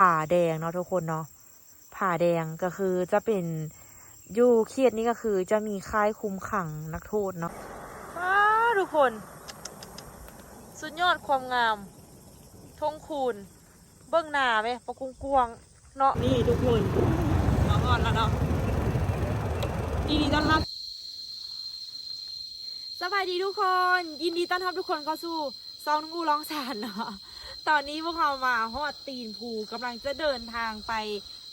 ผาแดงเนาะทุกคนเนาะผาแดงก็คือจะเป็นอยู่เขตนี้ก็คือจะมีค่ายคุมขังนักโทษเนาะว้าทุกคน สุดยอดความงามทงคูนเบื้องหน้าไหมปะกุงกวางเนาะนี่ทุกคนมาก่อนแล้วเนาะยินดีต้อนรับสบายดีทุกคน ยินดีต้อนรับทุกคนเข้าสู่ซองงูร้องสารเนาะ ตอนนี้พวกเรามาฮอดตีนภูกำลังจะเดินทางไป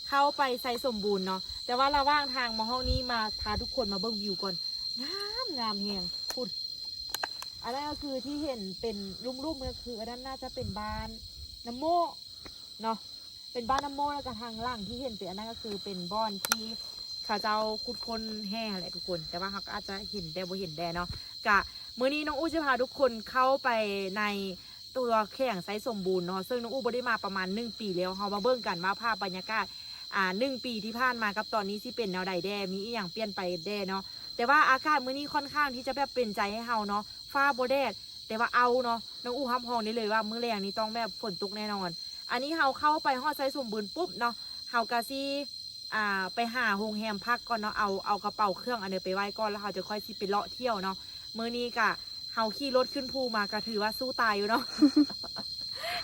เข้าไปไซสมบูรณ์เนาะแต่ว่าระหว่างทางมาห้องนี้มาพาทุกคนมาเบิ่งวิวก่อนงามงามแหงคุณอันนั้นก็คือที่เห็นเป็นรุ่มๆก็คืออันนั้นน่าจะเป็นบ้านน้ำโมเนาะเป็นบ้านน้ำโมแล้วก็ทางล่างที่เห็นเป็นอันนั้นก็คือเป็นบ้อนที่เข้าเจ้าคุดคนแห่แหละทุกคน แต่ว่าเขาก็อาจจะเห็นแต่บ่เห็นแดเนาะกะมื้อนี้น้องอู้จะพาทุกคนเข้าไปใน ตัวแข่งไซส์สมบูรณ์เนาะซึ่งน้องอู้บ่ได้มาประมาณหนึ่งปีแล้วเรามาเบิ่งกันว่าภาพบรรยากาศอ่าหนึ่งปีที่ผ่านมากับตอนนี้ที่เป็นแนวใดแดมีอีหยังเปลี่ยนไปแดเนาะแต่ว่าอากาศมื้อนี้ค่อนข้างที่จะแบบเป็นใจให้เฮาเนาะฟ้าโบแดดแต่ว่าเอาเนาะน้องอู้ห้ำพองได้เลยว่ามื้อแรงนี้ต้องแบบฝนตกแน่นอน อันนี้เฮาเข้าไปฮอดไซสมบูรณ์ปุ๊บเนาะเฮากะซี่อ่าไปหาโรงแรมพักก่อนเนาะเอาเอากระเป๋าเครื่องอันเดียวไปไว้ก่อนแล้วเฮาจะค่อยสิไปเลาะเที่ยวเนาะมื้อนี้กะ เฮาขี่รถขึ้นภูมาก็ถือว่าสู้ตายอยู่เนาะ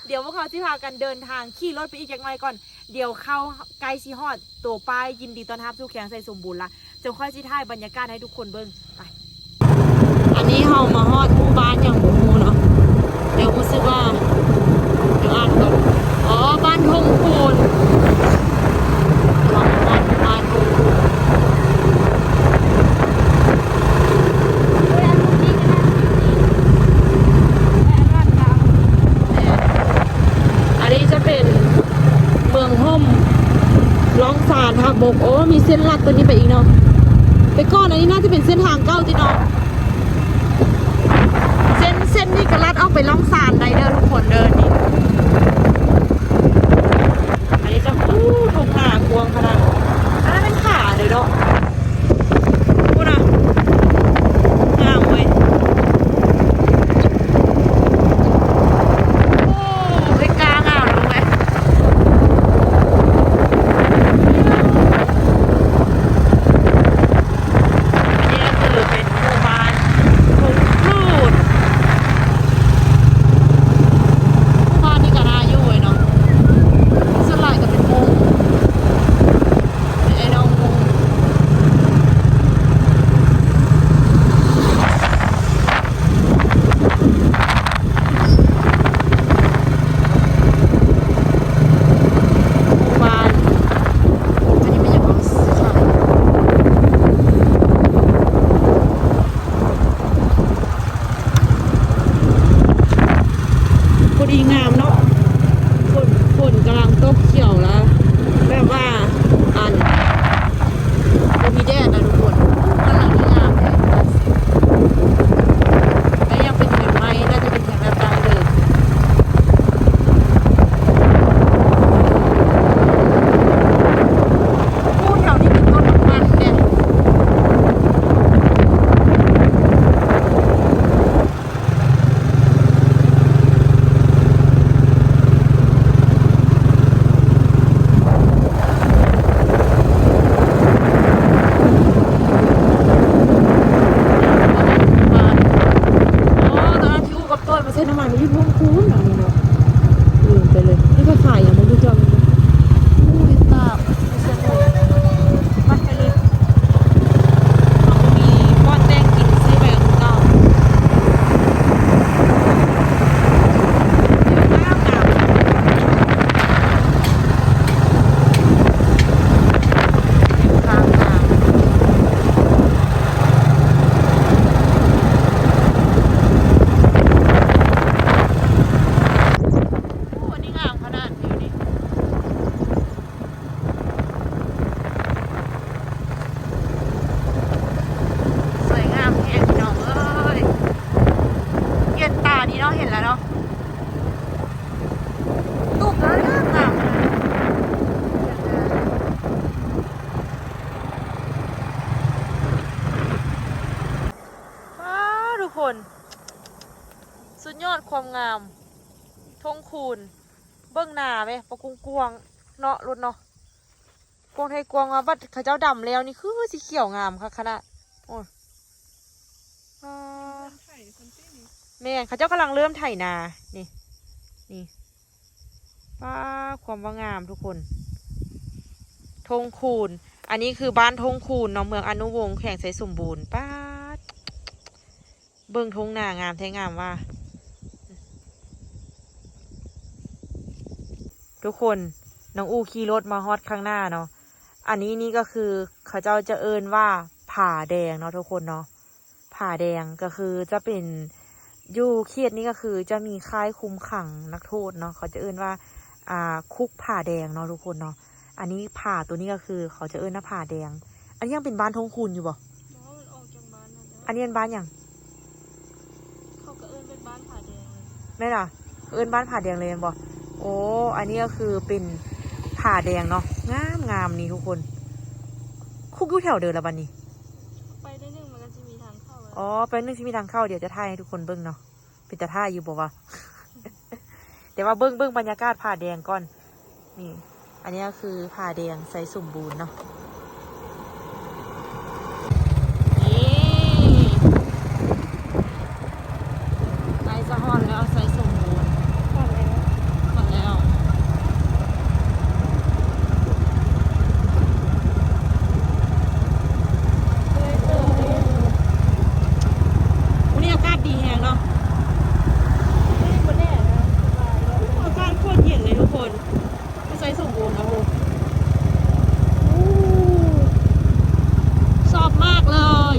เดี๋ยวพวกเขาที่พากันเดินทางขี่รถไปอีกอย่างไรก่อน เดี๋ยวเข้าใกล้ซีฮอดตัวป้ายยินดีต้อนรับสู่แขงใส่สมบูรณ์ละจะค่อยที่ถ่ายบรรยากาศให้ทุกคนเบิ้งไป อันนี้เฮามาฮอดหมู่บ้านอย่าง กวงว่าบัดเขาเจ้าดำแล้วนี่คือสีเขียวงามค่ะขนาดโอ้ยแม่เขาเจ้ากำลังเริ่มไถนา นี่ นี่ป้าความว่างามทุกคน ทงคูน อันนี้คือบ้านทงคูนเนาะเมืองอนุวงศ์แข่งไสสมบูรณ์ป้าเบิ่งทงนางามแท้งามว่า ทุกคนน้องอูขี่รถมาฮอดข้างหน้าเนาะ อันนี้นี่ก็คือเขาเจ้าจะเอินว่าผ่าแดงเนาะทุกคนเนาะผ่าแดงก็คือจะเป็นอยู่เขตนี้ก็คือจะมีค่ายคุมขังนักโทษเนาะเขาจะเอินว่าอ่าคุกผ่าแดงเนาะทุกคนเนาะอันนี้ผ่าตัวนี้ก็คือ เขาจะเอิ้นว่าผ่าแดง อันนี้ยังเป็นบ้านทงคูนอยู่บ่น้องมันออกจากบ้านนั่นอันนี้เป็นบ้านหยังเขาก็เอิ้นเป็นบ้านผาแดงเลยแม่นล่ะเอิ้นบ้านผ่าแดงเลยแม่นบ่โอ้อันนี้ก็คือเป็นผ่าแดงเนาะ งามงามนี่ทุกคน คุกอยู่แถวเดินละบันนี้ ไปได้หนึ่งมันก็จะมีทางเข้าแล้วอ๋อ ไปนึงที่มีทางเข้าเดี๋ยวจะถ่ายให้ทุกคนเบิ้งเนาะเป็นจะถ่ายอยู่บอกว่า เดี๋ยวว่าเบิ้งเบิ้งบรรยากาศผ่าแดงก่อน นี่ อันนี้ก็คือผ่าแดงใสสมบูรณ์เนาะ นี่ไอจะฮอนแล้วใสสมบูรณ์ ก่อนแล้ว หมดแล้ว เลยเติมเลย วันนี้อากาศดีแฮงเนาะ ไม่ได้มาแน่นะสบายแล้ว อากาศโคตรเย็นเลยทุกคน ไม่ใช่สมบูรณ์นะโหชอบมากเลย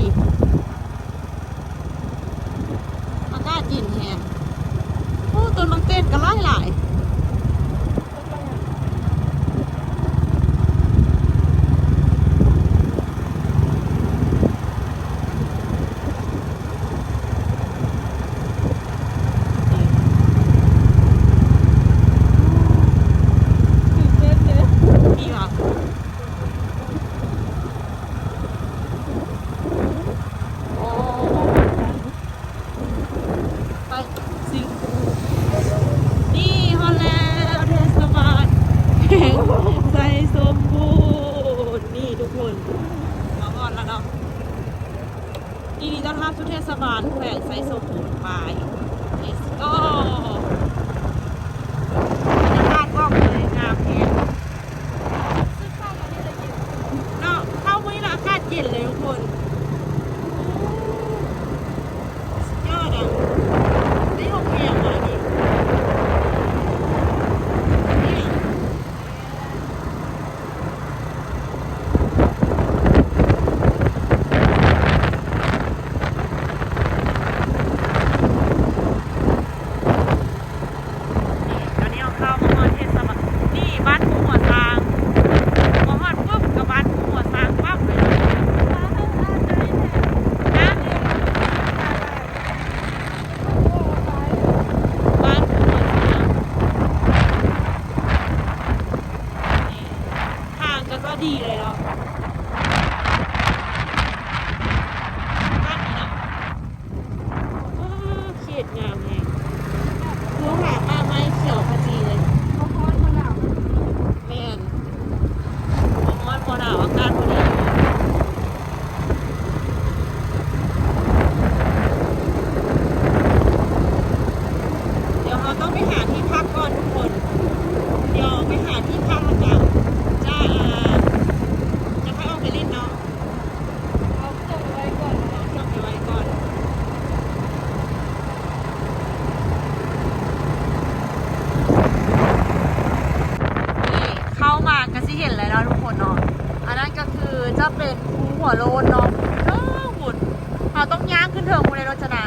อากาศเย็นแฮงโอ้ต้นมังเต้นก็หลายหลายมีเหรอโอ้ไปสินี่ฮอลแลนด์เทศบาลแห่งใจสมบูรณ์นี่ทุกคนมาก่อน แล้วเนาะยินดีต้อนรับทุกเทศบาลแขวงไซสมบูรไป let's go บรรยากาศก็เลยงามแฮง ซื้อข้าวมานี่เลยเย็น เนาะเข้ามื้อนี้ละอากาศเย็นเลยทุกคนสุดยอดอะได้หกแยงมาดิเนี่ยนี่ตอนนี้เอาเข้ามาฮอดเทศบาลนี่บ้านหัวซางพอฮอดปุ๊บกับบ้านหัวซางปั๊บเลยนะ ฟ้าให้อาจจะได้แทน นะ โอ้ไป บ้านหัวซางนี่ทางก็ก็ดีเลยเนาะบ้านนี้เนาะว้าวเขตงามแฮงหัวหาป้าไม้เขียวขจีเลย เขาคอนคนหนาว แม่นพอมอนพอหนาวอากาศพอดีเดี๋ยวเราต้องไปหาที่พักก่อนทุกคน เดี๋ยวไปหาที่พักแล้วกันจะจะให้ออกไปเล่นเนาะ เอาส่งไว้ก่อนนะ เอาเครื่องไปไว้ก่อน นี่เข้ามาก็สิเห็นเลยเนาะทุกคนเนาะ อันนั้นก็คือ จะเป็นภูหัวโลนเนาะเออหุ่นเราต้องย่างขึ้นเทิงมูเลยรจนา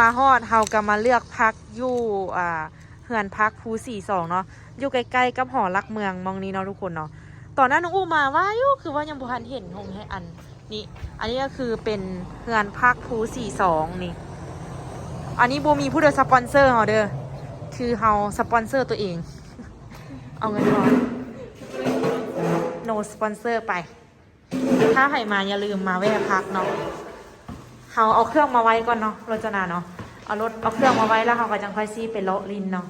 มาฮอดเฮาก็มาเลือกพักอยู่อ่าเฮือนพักภูสี่สองเนาะอยู่ใกล้ๆกับหอลักเมืองมองนี้เนาะทุกคนเนาะตอนนั้นน้องอูมาว่าอยู่คือว่ายังบุทันเห็นหงให้อันนี่อันนี้ก็คือเป็นเฮือนพักภูสี่สองนี่ อันนี้โบมีผู้เดสปอนเซอร์เฮาเด้อคือเฮาสปอนเซอร์ตัวเอง เอาเงินก่อน no sponsor ไป ถ้าใครมาอย่าลืมมาแวะพักเนาะ เฮาเอาเครื่องมาไว้ก่อนเนาะรจนาเนาะเอารถเอาเครื่องมาไว้แล้วเฮาก็จังค่อยซีไปเลาะลินเนาะ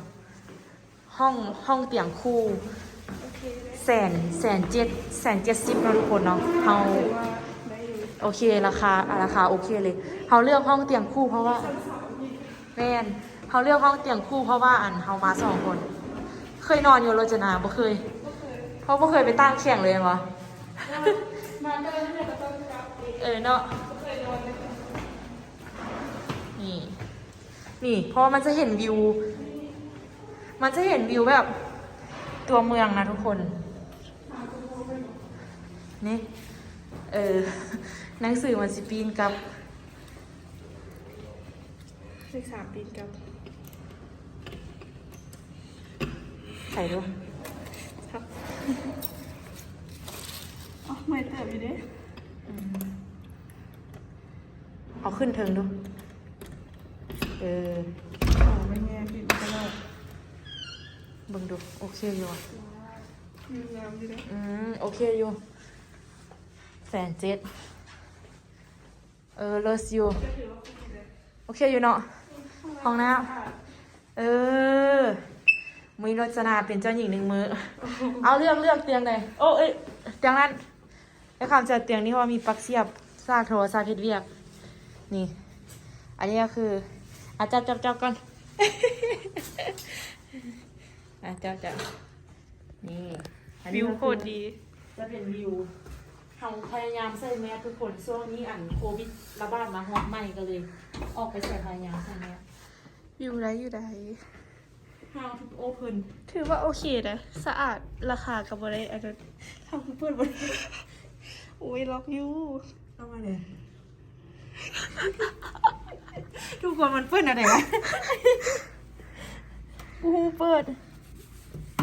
ห้องห้องเตียงคู่แสนแสนเจ็ดแสนเจ็ดสิบเนาะทุกคนเนาะเฮาโอเคราคาอะราคาโอเคเลยเขาเลือกห้องเตียงคู่เพราะว่าแม่นเขาเลือกห้องเตียงคู่เพราะว่าอันเขามาสองคน เคยนอนอยู่โรจนาบ่เคยเพราะบ่เคยไปตั้งแข่งเลยเหรอมาก็เลยให้เราต้องกลับอีกเออเนาะเคย นอนเลยนี่ นี่เพราะว่ามันจะเห็นวิว มันจะเห็นวิวแบบตัวเมืองนะทุกคน นี่ เออหนังสือมันสิปีนกับสิบสามปีกับใส่ด้วยครับอ๋อไม่เติมอยู่ดิเอาขึ้นเทิงดู เออโอ้ไม่แง่ปิดตลอดเบิ่งดูโอเคอยู่อะมีงามอยู่ดิอืมโอเคอยู่แสนเจ็ดเออเลิศอยู่ก็ถือว่าคุ้มเลยโอเคอยู่เนาะห้องน้ำเออมีรจนาเป็นเจ้าหญิงหนึ่งมือ เอาเลือกเลือกเตียงเลยโอ้เอ้ยเตียงนั้นไอ้คำจะเตียงนี้ว่ามีปลั๊กเสียบซากโทรศัพท์เพชรเวียก นี่ อันนี้ก็คือ อาจับจับจับก่อนอาจับจับนี่อันนี้วิวก็อโคตรดี จะเป็นวิวเราพยายามใส่แมสทุกคนช่วงนี้อันโควิดระบาดมาฮอตใหม่ก็เลย ออกไปใส่พยายามใส่แมสอยู่ไรอยู่ไร How to open ถือว่าโอเคนะสะอาดราคากับบริษัทอันนั้นทำเปิดบนโอ้ยล็อกอยู่เข้ามาเลย ทุกคนมันเปิดอะไรวะอูเปิด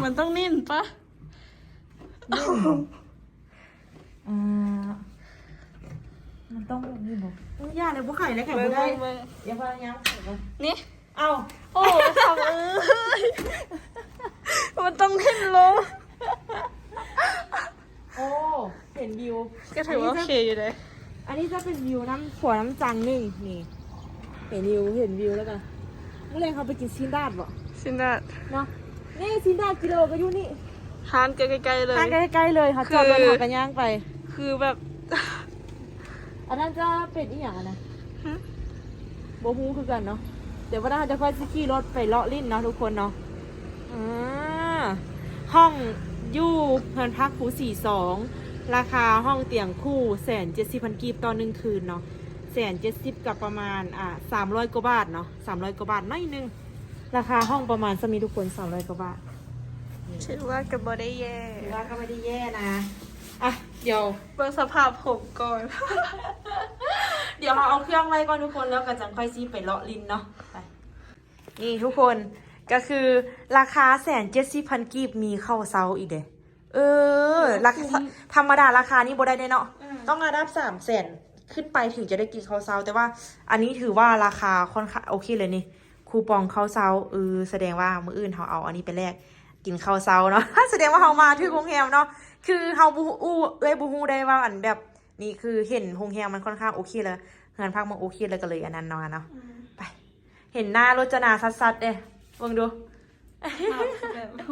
มันต้องนิ่นปะอ่ามันต้องแบบนี้บอกอย่าเลยพวกไข่แล้วไข่ไม่ได้เบิ่งอย่าพยายามไข่ก่อนนี่เอ้าโอ้ทำเอ้ยมันต้องนิ่นลงโอ้เห็นวิวก็ถือว่าโอเคอยู่เลย อันนี้จะเป็นวิวน้ำขวน้ำจังหนึ่งนี่ เห็นวิวเห็นวิวแล้วกันเมื่อไรเขาไปกินซินดาดบ่สินดัดเนาะนี่ซินดาดกิโลก็อยู่นี่ทานกันไกลๆเลย ทางใกล้ๆเลยค่ะจอดรถหากันย่างไป คือแบบ อันนั้นจะเป็นอีหยังอะนะฮะโบฮูคือกันเนาะเดี๋ยววันหน้าจะค่อยสขี่รถไปเลาะลิ้นเนาะทุกคนเนาะอ่าห้องอยู่เพินพักผูสี่สองราคาห้องเตียงคู่แสนเจ็ดสิบพันกีบต่อหนึ่งคืนเนาะ แสนเจ็ดสิบกับประมาณอ่าสามร้อยกว่าบาทเนาะสามร้อยกว่าบาทน้อยหนึง ราคาห้องประมาณสมีทุกคนสามร้อยกว่าบาทถือว่ากับบได้แย่ถือว่าก็ไม่ได้แย่นะอะเดี๋ยว เบิ่งสภาพผมก่อน เดี๋ยวเราเอาเครื่องไว้ก่อนทุกคนแล้วก็จังค่อยซีไปเลาะลินเนาะไปนี่ทุกคนก็คือราคาแสนเจ็ดสิบพันกีบมีเข้าเซาอีกเด้เออราคาธรรมดาราคานี้บ่ได้เนาะต้องระดับสามแสน ขึ้นไปถึงจะได้กินข้าวเซาแต่ว่าอันนี้ถือว่าราคาค่อนข้างโอเคเลยนี่คูปองข้าวเซาเออแสดงว่ามื้ออื่นเขาเอาอันนี้ไปแลกกินข้าวเซาเนาะแสดงว่าเขามาที่โรงแรมเนาะคือเขาบูอู้เอ้ยบูฮูได้ว่าอันแบบนี่คือเห็นโรงแรมมันค่อนข้างโอเคเลยเงินพักมันโอเคเลยก็เลยอันนั้นเนาะเนาะไป เห็นหน้ารจนาซัดๆเด้เบิ่งดูแบบโห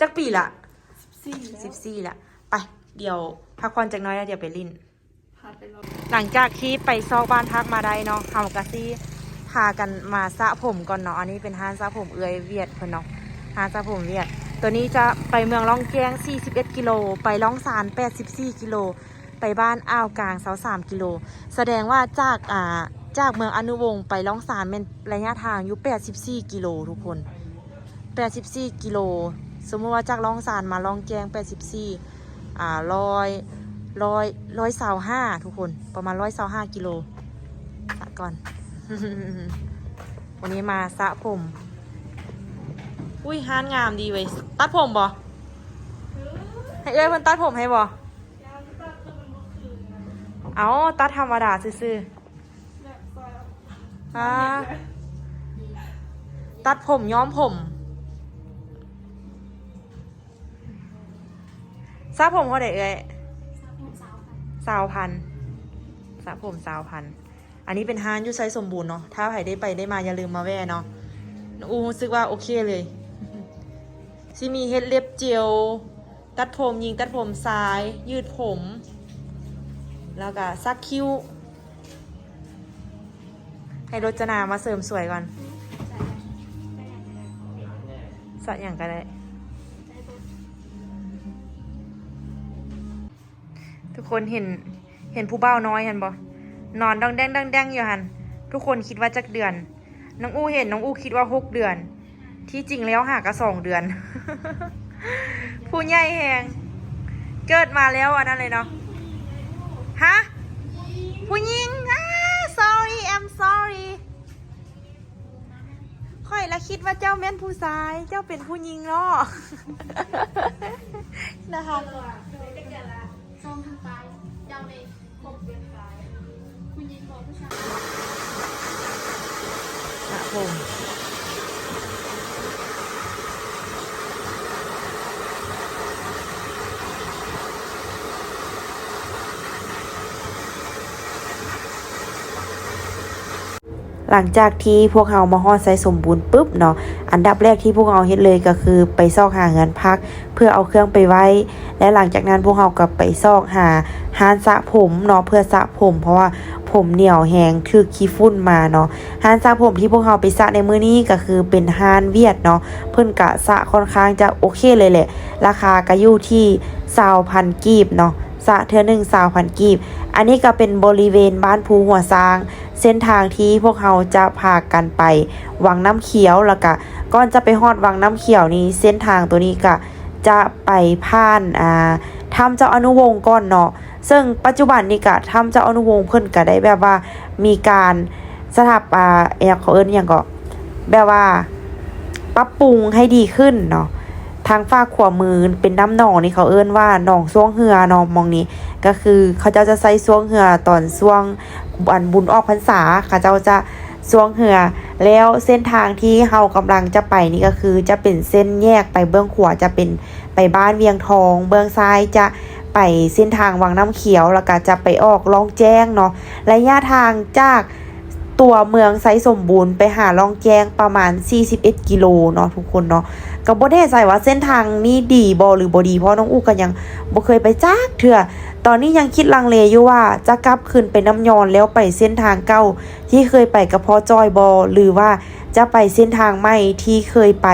จักปีละสี่แล้วสิบสี่ละไป เดี๋ยวพักผ่อนจักหน้อยแล้วเดี๋ยวไปลิ้น พาไปรถหลังจากที่ไปซอกบ้านพักมาได้เนาะเฮากะซี่พากันมาสระผมก่อนเนาะอันนี้เป็นห้านสระผมเอื้อยเวียดเพิ่นเนาะห้านสระผมเวียด ตัวนี้จะไปเมืองล่องแกง41 กิโล ไปล่องซาน 84 กิโล ไปบ้านอ่าวกลาง23กิโล แสดงว่าจากอ่าจากเมืองอนุวงศ์ไปล่องซานเป็นระยะทางอยู่ 84 กิโลทุกคน 84 กิโล สมมติว่าจากล่องซานมาล่องแกง84 อ่าร้อย ร้อยร้อยสาวห้าทุกคนประมาณร้อยสาวห้ากิโลสะก่อน วันนี้มาสะผม อุ้ยฮานงามดีเว้ยตัดผมบ่ให้เอ้ยเพิ่นตัดผมให้บ่เอาตัดธรรมดาซื่อๆอ่าตัดผมย้อมผมสระผมเขาได้เอ้ย สาวพันสระผมสาวพัน อันนี้เป็นฮานยูไซสมบูรณ์เนาะ ถ้าใครได้ไปได้มาอย่าลืมมาแวะเนาะองอูรู้สึกว่าโอเคเลยซิมีเฮ็ดเล็บเจียว ตัดผมยิงตัดผมซ้าย ยืดผม แล้วก็ซักคิ้ว ให้รจนามาเสริมสวยก่อนสักอย่างก็ได้ คนเห็นเห็นผู้เบ้าน้อยเห็นบ่นอนดังแดงดังแดงอยู่หันทุกคนคิดว่าจักเดือน น้องอู้เห็นน้องอู้คิดว่าหกเดือน ที่จริงแล้วหากะสองเดือน ผู้ใหญ่แหงเกิดมาแล้วอันนั้นเลยเนาะฮะผู้หญิงอ่า sorry I'm sorry ค่อยละคิดว่าเจ้าแม่นผู้ชาย เจ้าเป็นผู้หญิงเนาะนะคะ ซ้อมทางซ้ายเจ้าในผมเวียนซ้าย คุณยิงบอกผู้ชาย สระผม หลังจากที่พวกเรามาฮอดไซสมบูรณ์ปุ๊บเนาะอันดับแรกที่พวกเราเฮ็ดเลยก็คือไปซอกหาเงินพัก เพื่อเอาเครื่องไปไว้ และหลังจากนั้นพวกเราก็ไปซอกหาฮานสระผมเนาะเพื่อสระผม เพราะว่าผมเหนียวแหงคือขี้ฝุ่นมาเนาะฮานสระผมที่พวกเราไปสระในมื้อนี้ก็คือเป็นฮานเวียดเนาะเพิ่นกะสระค่อนข้างจะโอเคเลยแหละ ราคาก็อยู่ที่20,000กีบเนาะ สะเทือหนึ่ง20,000กีบ อันนี้ก็เป็นบริเวณบ้านภูหัวซาง เส้นทางที่พวกเราจะพากันไป วังน้ำเขียวแล้วก็ก่อนจะไปฮอดวังน้ำเขียวนี้เส้นทางตัวนี้ก็จะไปผ่านอ่าถ้ำเจ้าอนุวงศ์ก่อนเนาะซึ่งปัจจุบันนี้ก็ถ้ำเจ้าอนุวงศ์เพิ่นก็ได้แบบว่ามีการสถาปอ่าเอเขาเอิ้นอย่างก็แบบว่าปรับปรุงให้ดีขึ้นเนาะ ทางฝากขวามือเป็นน้ำหนองนี่เขาเอิ้นว่าหนองซ่วงเหือนาะมองนี้ ก็คือเขาเจ้าจะใส่ซ่วงเหือตอนซ่วงอันบุญออกพรรษาเขาเจ้าจะซ่วงเหือ แล้วเส้นทางที่เฮากำลังจะไปนี่ก็คือจะเป็นเส้นแยกไปเบื้องขวาจะเป็นไปบ้านเวียงทอง เบื้องซ้ายจะไปเส้นทางวังน้ำเขียวแล้วก็จะไปออกล่องแจ้งเนาะระยะทางจากตัวเมืองไซสมบูรณ์ไปหาล่องแจ้งประมาณ 41 กิโลเนาะทุกคนเนาะ ก็บ่แน่ใจว่าเส้นทางนี้ดีบ่หรือบ่ดี เพราะน้องอู้ก็ยังบ่เคยไปจักเทื่อตอนนี้ยังคิดลังเลอยู่ว่าจะกลับขึ้นไปน้ำยอนแล้วไปเส้นทางเก่าที่เคยไปกับพ่อจอยบอหรือว่าจะไปเส้นทางใหม่ที่เคยไป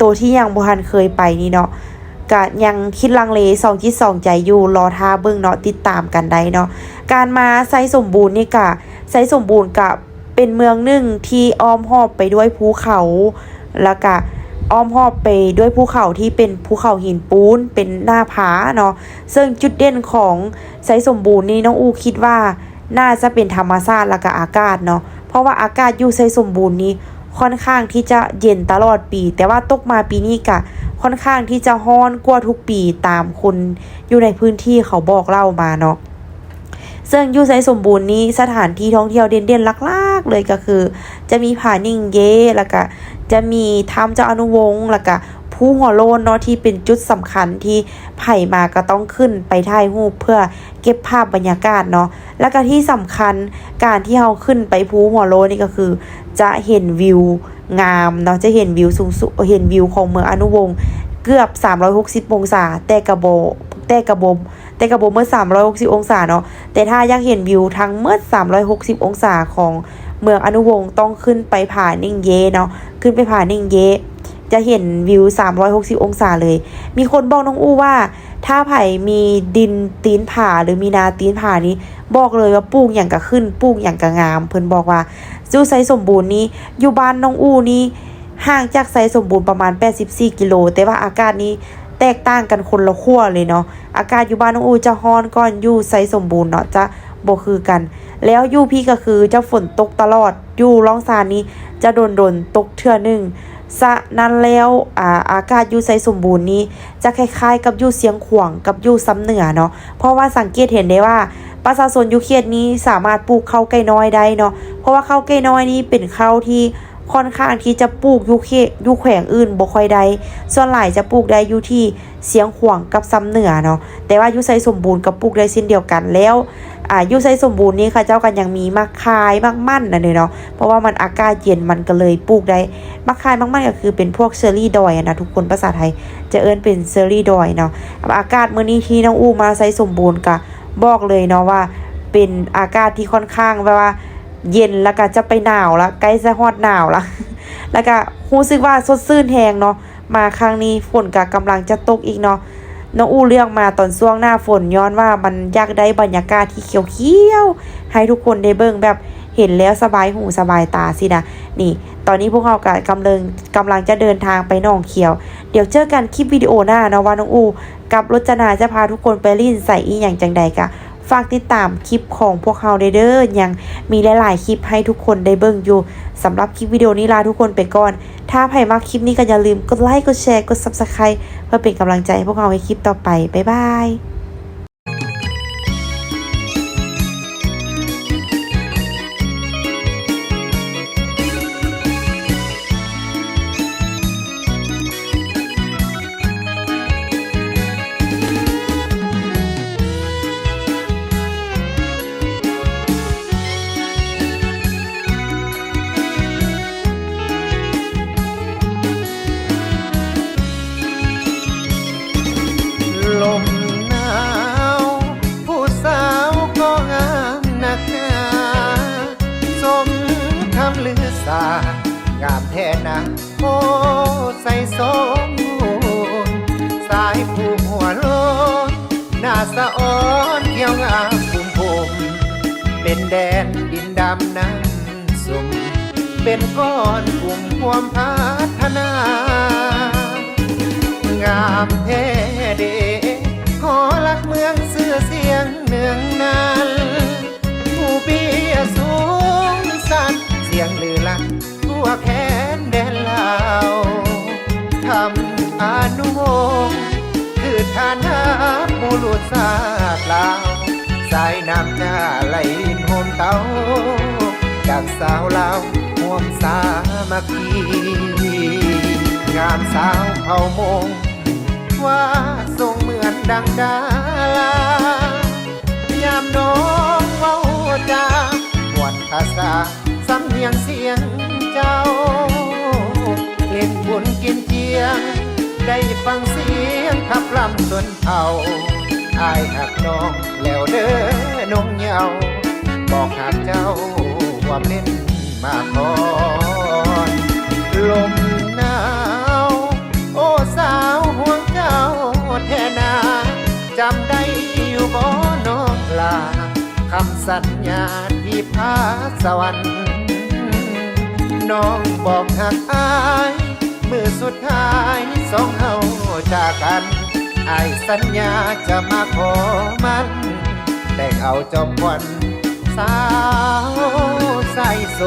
ตัวที่ยังบ่ทันเคยไปนี่เนาะก็ยังคิดลังเลสองคิดสองใจอยู่รอท่าเบิ่งเนาะติดตามกันได้เนาะการมาไซสมบูรณ์นี่กะไซสมบูรณ์กับเป็นเมืองหนึ่งที่อ้อมหอบไปด้วยภูเขาแล้วก็ อ้อมหอบไปด้วยภูเขาที่เป็นภูเขาหินปูนเป็นหน้าผาเนาะซึ่งจุดเด่นของไซสมบูรณ์นี่น้องอูคิดว่าน่าจะเป็นธรรมชาติและก็อากาศเนาะเพราะว่าอากาศอยู่ไซสมบูรณ์นี้ค่อนข้างที่จะเย็นตลอดปี แต่ว่าตกมาปีนี้กะค่อนข้างที่จะร้อนกว่าทุกปีตามคนอยู่ในพื้นที่เขาบอกเล่ามาเนาะ ซึ่งยูไซสมบูรณ์นี้สถานที่ท่องเที่ยวเด่นๆลักๆเลยก็คือ จะมีผานิ่งเย่แล้วก็จะมีถ้ำเจ้าอนุวงศ์แล้วก็ผู้หัวโลนเนาะที่เป็นจุดสำคัญที่ไผ่มาก็ต้องขึ้นไปถ่ายรูปเพื่อเก็บภาพบรรยากาศเนาะแล้วก็ที่สำคัญการที่เราขึ้นไปภูหัวโลนนี่ก็คือ จะเห็นวิวงามเนาะจะเห็นวิวสูงสุดเห็นวิวของเมืองอนุวงศ์เกือบ 360 องศาแต่กระโบ แต่กระโบแต่กระโบเมื่อ 360 องศาเนาะแต่ถ้าอยากเห็นวิวทั้งเมื่อ 360 องศาของเมืองอนุวงศ์ต้องขึ้นไปผ่านิ่งเยเนาะขึ้นไปผ่านิ่งเย จะเห็นวิว 360 องศาเลย มีคนบอกน้องอู้ว่า ถ้าไผ่มีดินตีนผาหรือมีนาตีนผานี้ บอกเลยว่าปลูกอย่างกะขึ้นปลูกอย่างกะงาม เพิ่นบอกว่าจูไซสมบูรณ์นี้อยู่บ้านน้องอู้นี้ห่างจากไซสมบูรณ์ประมาณ 84 กิโล แต่ว่าอากาศนี้ แตกต่างกันคนละขั้วเลยเนาะอากาศอยู่บ้านน้องอูจะฮ้อนก่อนอยู่ไซสมบูรณ์เนาะจะบ่คือกัน แล้วอยู่พี่ก็คือจะฝนตกตลอดอยู่ล่องซานนี้จะโดนโดนตกเทื่อหนึงสะนั้นแล้วอ่าอากาศอยู่ไซสมบูรณ์นี้ จะคล้ายๆ กับอยู่เสียงขวางกับอยู่ซ้ำเหนือเนาะเพราะว่าสังเกตเห็นได้ว่าประชาชนอยู่เขตนี้สามารถปลูกข้าวไก่น้อยได้เนาะเพราะว่าข้าวไก่น้อยนี้เป็นข้าวที่ ค่อนข้างที่จะปลูกยูเขตอยู่แขวงอื่นบ่ค่อยได้ส่วนหลายจะปลูกได้อยู่ที่เสียงขวางกับซ้ำเหนือเนาะแต่ว่ายูไซสมบูรณ์กับปลูกได้เช่นเดียวกันแล้วอ่ายูไซสมบูรณ์นี่ค่ะเจ้ากันยังมีมะคายมากมั่นนะเนี่ยเนาะเพราะว่ามันอากาศเย็นมันก็เลยปลูกได้มะคายมากๆก็คือเป็นพวกเชอร์รี่ดอยนะทุกคนภาษาไทยจะเอิ้นเป็นเชอร์รี่ดอยเนาะอากาศเมื้อนี้ที่น้องอูมาไซสมบูรณ์ก็บอกเลยเนาะว่า เป็นอากาศที่ค่อนข้างแบบว่า เย็นแล้วก็จะไปหนาวละใกล้จะฮอดหนาวละแล้วก็รู้สึกว่าสดชื่นแฮงเนาะมาครั้งนี้ฝนก็กำลังจะตกอีกเนาะน้องอู้เลือกมาตอนช่วงหน้าฝนย้อนว่ามันอยากได้บรรยากาศที่เขียวๆให้ทุกคนได้เบิ่งแบบเห็นแล้วสบายหูสบายตาสินะนี่ ตอนนี้พวกเรากำลังกำลังจะเดินทางไปหนองเขียว เดี๋ยวเจอกันคลิปวิดีโอหน้านะว่าน้องอู กับรจนาจะพาทุกคนไปลิ่นใส่อีอย่างจังใดกะ ฝากติดตามคลิปของพวกเขาเด้อเด้อยังมีหลาย ๆ คลิปให้ทุกคนได้เบิ่งอยู่สำหรับคลิปวิดีโอนี้ลาทุกคนไปก่อน ถ้าใครมาคลิปนี้ก็อย่าลืมกดไลค์กดแชร์กดซับสไคร b e เพื่อเป็นกำลังใจให้พวกเราในคลิปต่อไป บ๊ายบาย ทั่วแขนแดนลาวทำอนุวงศ์คือฐานะผู้ลุดสากลาวสายน้ำหน้าไหลลินโฮมเตาจากสาวลาวห่วมสามัคคีงามสาวเผ่ามง ว่าทรงเหมือนดังดารายามน้องเว้าจาหวนภาษาสำเนียงเสียง เจ้า เล่นบุญกินเจียง ได้ฟังเสียงขับลำสนเผาอายหักน้องแล้วเด้อนงเหยาบอกหากเจ้าความเล่นมาพอนลมหนาว โอ้สาวห่วงเจ้าแท่นาจำได้อยู่บ่น้องลาคำสัญญาที่พาสวรรค์ น้องบอกหักอายมือสุดท้ายสองเฮาจากกันอายสัญญาจะมาขอมันแต่งเอาจอมควันสาวใส่โส